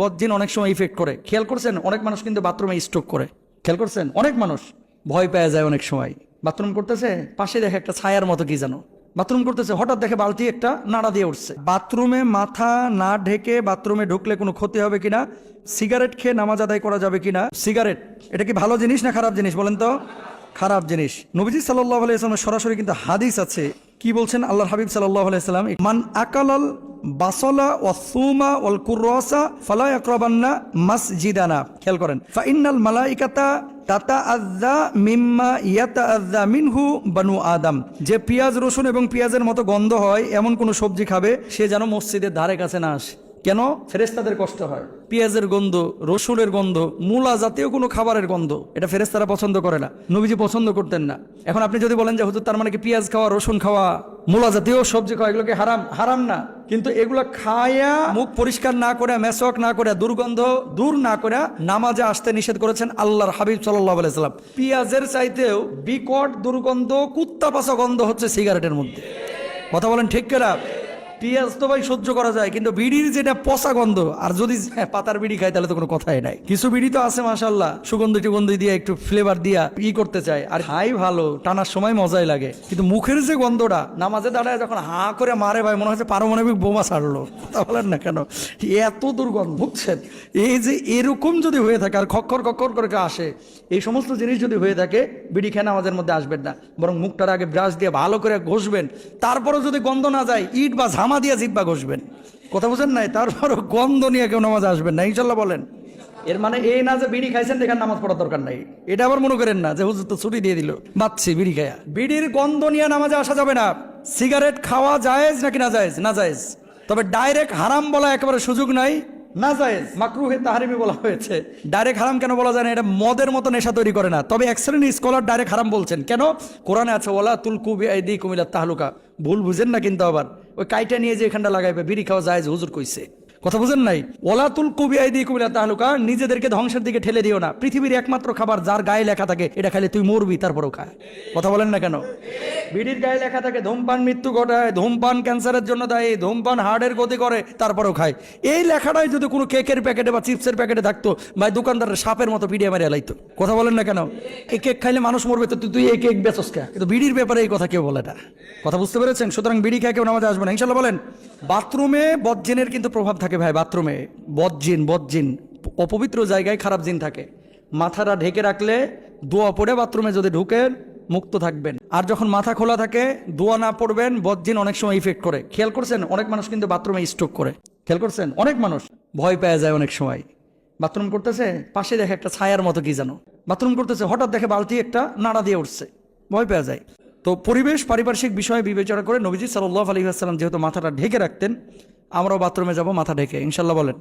বদজিন অনেক সময় ইফেক্ট করে। খেয়াল করছেন? অনেক মানুষ কিন্তু বাথরুমে স্ট্রোক করে। খেয়াল করছেন? অনেক মানুষ ভয় পেয়ে যায় অনেক সময়। বাথরুম করতেছে, পাশে দেখে একটা ছায়ার মতো কি জানো বাথরুম করতেছে, হঠাৎ দেখে বালতি একটা নাড়া দিয়ে উঠছে। বাথরুমে মাথা না ঢেকে বাথরুমে ঢুকলে কোনো ক্ষতি হবে কিনা? সিগারেট খেয়ে নামাজ আদায় করা যাবে কিনা? সিগারেট এটা কি ভালো জিনিস না খারাপ জিনিস বলেন তো? খারাপ জিনিস। নবীজি সাল্লাহ আলাইসলামের সরাসরি কিন্তু হাদিস আছে। কি বলছেন? আল্লাহর হাবিব সাল্লাহ আলাইসাল্লাম মান আকালাল বাসলা ও সুমা ওয়াল কুরসা ফালা আকরাবান্না মাসজিদানা। খেয়াল করেন। ফাইনাল মালাইকাতা তাতা আজ্জা মিম্মা ইয়াতা আজ্জা মিনহু বানু আদম। যে পেঁয়াজ, রসুন এবং পেঁয়াজের মতো গন্ধ হয়, এমন কোনো সবজি খাবে, সে যেন মসজিদের ধারে কাছে না আসে। কেন? ফেরেস্তাদের কষ্ট হয়। পেঁয়াজের গন্ধ, রসুনের গন্ধ, মূলা জাতীয় কোনো খাবারের গন্ধ, এটা ফেরেস্তারা পছন্দ করে না। নবীজি পছন্দ করতেন না। এখন আপনি যদি বলেন যে, হুজুর, তার মানে কি পেঁয়াজ খাওয়া, রসুন খাওয়া, মূলা জাতীয় সবজি খাওয়া এগুলোকে হারাম? হারাম না। কিন্তু এগুলো খায়া, মুখ পরিষ্কার না করে মেসওয়াক না করে, দুর্গন্ধ দূর না করে, নামাজে আসতে নিষেধ করেছেন আল্লাহর হাবিব আলাইসাল্লাম পেঁয়াজের চাইতেও বিকট দুর্গন্ধ কুত্তা পাশা গন্ধ হচ্ছে সিগারেটের মধ্যে। কথা বলেন ঠিক কেরা পেঁয়াজ তো ভাই সহ্য করা যায় কিন্তু বিড়ির যেটা পচা গন্ধ আর যদি হ্যাঁ, পাতার বিড়ি খায় তাহলে তো কোনো কথাই নাই। কিছু বিড়ি তো আছে মাসাল্লাহ সুগন্ধি টুগন্ধি দিয়ে একটু ফ্লেভার দিয়া ই করতে চায় আর হাই ভালো টানার সময় মজাই লাগে। কিন্তু মুখের যে গন্ধটা নামাজে দাঁড়ায় যখন হা করে মারে ভাই মনে হচ্ছে পারমাণবিক বোমা ছাড়লো। তা বলেন না কেন? এত দুর্গন্ধ বুঝছেন? এই যে এরকম যদি হয়ে থাকে আর খক্কর খক্কর করে আসে এই সমস্ত জিনিস যদি হয়ে থাকে বিড়ি খেয়ে নামাজের মধ্যে আসবেন না। বরং মুখটার আগে ব্রাশ দিয়ে ভালো করে ঘষবেন। তারপরেও যদি গন্ধ না যায় ইট বা দিয়ে জিব্বা ঘষবেন। কথা বুঝেন নাই? তারপরও গন্ধ নিয়ে কেউ নামাজ আসবেন না, ইনশাল্লাহ বলেন। এর মানে এই না যে বিড়ি খাইছেন দেখার নামাজ পড়ার দরকার নাই। এটা আবার মনে করেন না যে হুজুর তো ছুটি দিয়ে দিল, বাচ্চি বিড়ি খায়া। বিড়ির গন্ধ নিয়ে নামাজে আসা যাবে না। সিগারেট খাওয়া জায়েজ নাকি না জায়েজ? না জায়েজ। তবে ডাইরেক্ট হারাম বলা একেবারে সুযোগ নাই। না বলা হয়েছে। ডাইরেক্ট হারাম কেন বলা যায় না? এটা মদের নেশা তৈরি করে না। তবে এক স্কলার ডাইরেক্ট হারাম বলছেন। কেন? আছে ওলা তুল কুবি আইদি কুমিলা তাহলুকা। ভুল বুঝেন না কিন্তু আবার। ওই যে এখানটা লাগাইবে কইছে। কথা বুঝেন নাই? নিজেদেরকে ধ্বংসের দিকে ঠেলে দিও না। পৃথিবীর একমাত্র খাবার যার গায়ে লেখা থাকে, এটা খালি তুই মরবি, তারপরেও খায় কথা বলেন না কেন? বিড়ির গায়ে লেখা থাকে, ধূমপান মৃত্যু ঘটায়, ধূমপান ক্যান্সারের জন্য দায়ী, ধূমপান হার্টের গতি করে, তারপরেও খায়। এই লেখাটাই যদি কোনো কেকের প্যাকেটে বা চিপসের প্যাকেটে থাকতো, ভাই দোকানদারের সাপের মতো পিডিয়া মারিয়া লাইতো। কথা বলেন না কেন? এই কেক খাইলে মানুষ মরবে, তো তুই- এই কেক বেচস কে? কিন্তু বিড়ির ব্যাপারে এই কথা কেউ বলে না। কথা বুঝতে পেরেছেন? সুতরাং বিড়ি খেয়ে কেউ নামাজে আসবে না। ইনশাল্লাহ বলেন, বাথরুমে বদজিনের কিন্তু প্রভাব থাকে ভাই, বাথরুমে। বদজিন বদজিন অপবিত্র জায়গায় খারাপ জিন থাকে। মাথাটা ঢেকে রাখলে দোয়া পড়ে বাথরুমে যদি ঢুকেন মুক্ত থাকবেন। আর যখন মাথা খোলা থাকে, দোয়া না পড়বেন, বদজিন অনেক সময় ইফেক্ট করে। খেয়াল করছেন? অনেক মানুষ কিন্তু বাথরুমে স্ট্রোক করে। খেয়াল করছেন? অনেক মানুষ। ভয় পেয়ে যায় অনেক সময়। বাথরুম করতেছে, পাশে দেখে একটা ছায়ার মতো কি জানো বাথরুম করতেছে, হঠাৎ দেখে বালতি একটা নাড়া দিয়ে উঠছে। ভয় পেয়ে যায়। তো পরিবেশ, পারিপার্শ্বিক বিষয়ে বিবেচনা করে নবীজি সাল্লাহ আলী আসসালাম যেহেতু মাথাটা ঢেকে রাখতেন, আমরাও বাথরুমে যাব, মাথা ঢেকে। ইনশাল্লাহ বলেন।